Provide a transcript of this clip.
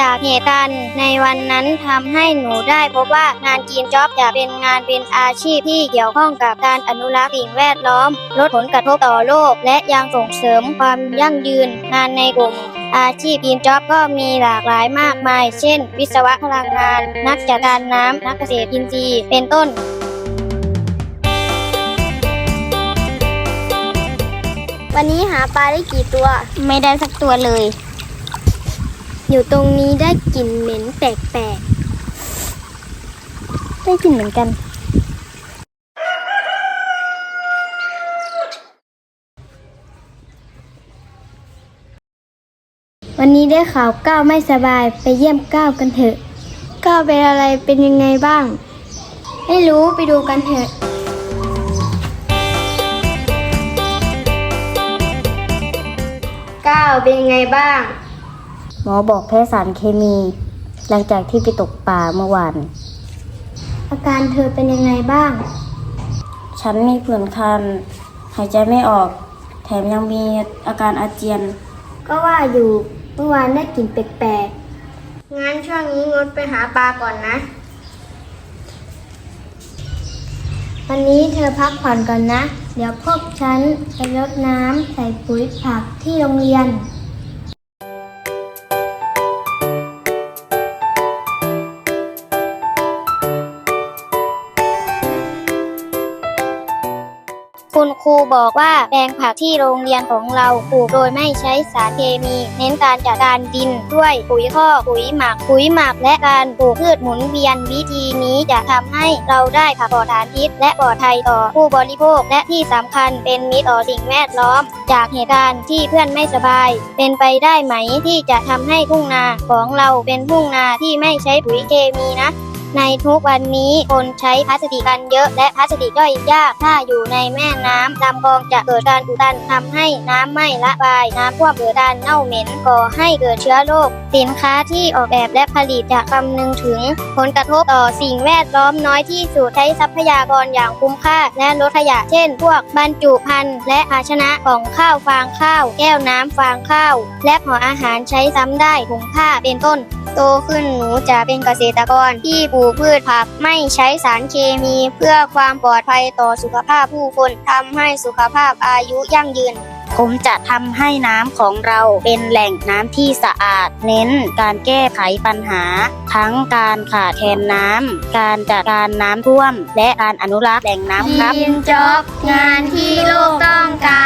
จากเหตุการณ์ในวันนั้นทำให้หนูได้พบว่างานกินจ็อบจะเป็นงานเป็นอาชีพที่เกี่ยวข้องกับการอนุรักษ์สิ่งแวดล้อม ลดผลกระทบต่อโลก และยังส่งเสริมความยั่งยืน งานในกลุ่มอาชีพกินจ็อบก็มีหลากหลายมากมาย เช่น วิศวะพลังงาน นักจัดการน้ำนักเกษตรอินทรีย์เป็นต้นวันนี้หาปลาได้กี่ตัว ไม่ได้สักตัวเลย อยู่ตรงนี้ได้กลิ่นเหม็นแปลกๆ ได้กลิ่นเหมือนกัน วันนี้ได้ข่าวก้าวไม่สบายไปเยี่ยมก้าวกันเถอะ ก้าวเป็นอะไรเป็นยังไงบ้าง ไม่รู้ไปดูกันเถอะก้าวเป็นยังไงบ้าง หมอบอกแพ้สารเคมี หลังจากที่ไปตกป่าเมื่อวาน อาการเธอเป็นยังไงบ้าง ฉันมีผื่นคัน หายใจไม่ออก แถมยังมีอาการอาเจียน ก็ว่าอยู่เมื่อวานได้กลิ่นแปลกๆ งั้นช่วงนี้งดไปหาปลาก่อนนะ วันนี้เธอพักผ่อนก่อนนะ เดี๋ยวพวกฉันไปรดน้ำใส่ปุ๋ยผักที่โรงเรียน คุณครูบอกว่าแปลงผักที่โรงเรียนของเราปลูกโดยไม่ใช้สารเคมี เน้นการจัดการดินด้วยปุ๋ยคอกปุ๋ยหมักปุ๋ยหมักและการปลูกพืชหมุนเวียนวิธีนี้จะทำให้เราได้ผักปลอดสารพิษ และปลอดภัยต่อผู้บริโภค และที่สำคัญเป็นมิตรต่อสิ่งแวดล้อม จากเหตุการณ์ที่เพื่อนไม่สบาย เป็นไปได้ไหมที่จะทำให้ทุ่งนาของเราเป็นทุ่งนาที่ไม่ใช้ปุ๋ยเคมีนะ ในทุกวันนี้คนใช้พลาสติกกันเยอะและพลาสติกย่อยยาก ถ้าอยู่ในแม่น้ำลำคลองจะเกิดการอุดตันทำให้น้ำไม่ละบาย น้ำท่วมเกิดการเน่าเหม็นก่อให้เกิดเชื้อโรคสินค้าที่ออกแบบและผลิตจะคำนึงถึง ผลกระทบต่อสิ่งแวดล้อมน้อยที่สุดใช้ทรัพยากรอย่างคุ้มค่า และลดขยะเช่น พวกบรรจุภัณฑ์และภาชนะของข้าวฟางข้าว แก้วน้ำฟางข้าว และห่ออาหารใช้ซ้ำได้ถุงผ้าเป็นต้น โตขึ้นหนูจะเป็นเกษตรกรที่ปลูกพืชผักไม่ใช้สารเคมีเพื่อความปลอดภัยต่อสุขภาพผู้คนทำให้สุขภาพอายุยั่งยืน ผมจะทำให้น้ำของเราเป็นแหล่งน้ำที่สะอาด เน้นการแก้ไขปัญหา ทั้งการขาดแคลนน้ำการจัดการน้ำท่วม และการอนุรักษ์แหล่งน้ำครับจ็อบงานที่โลกต้องการ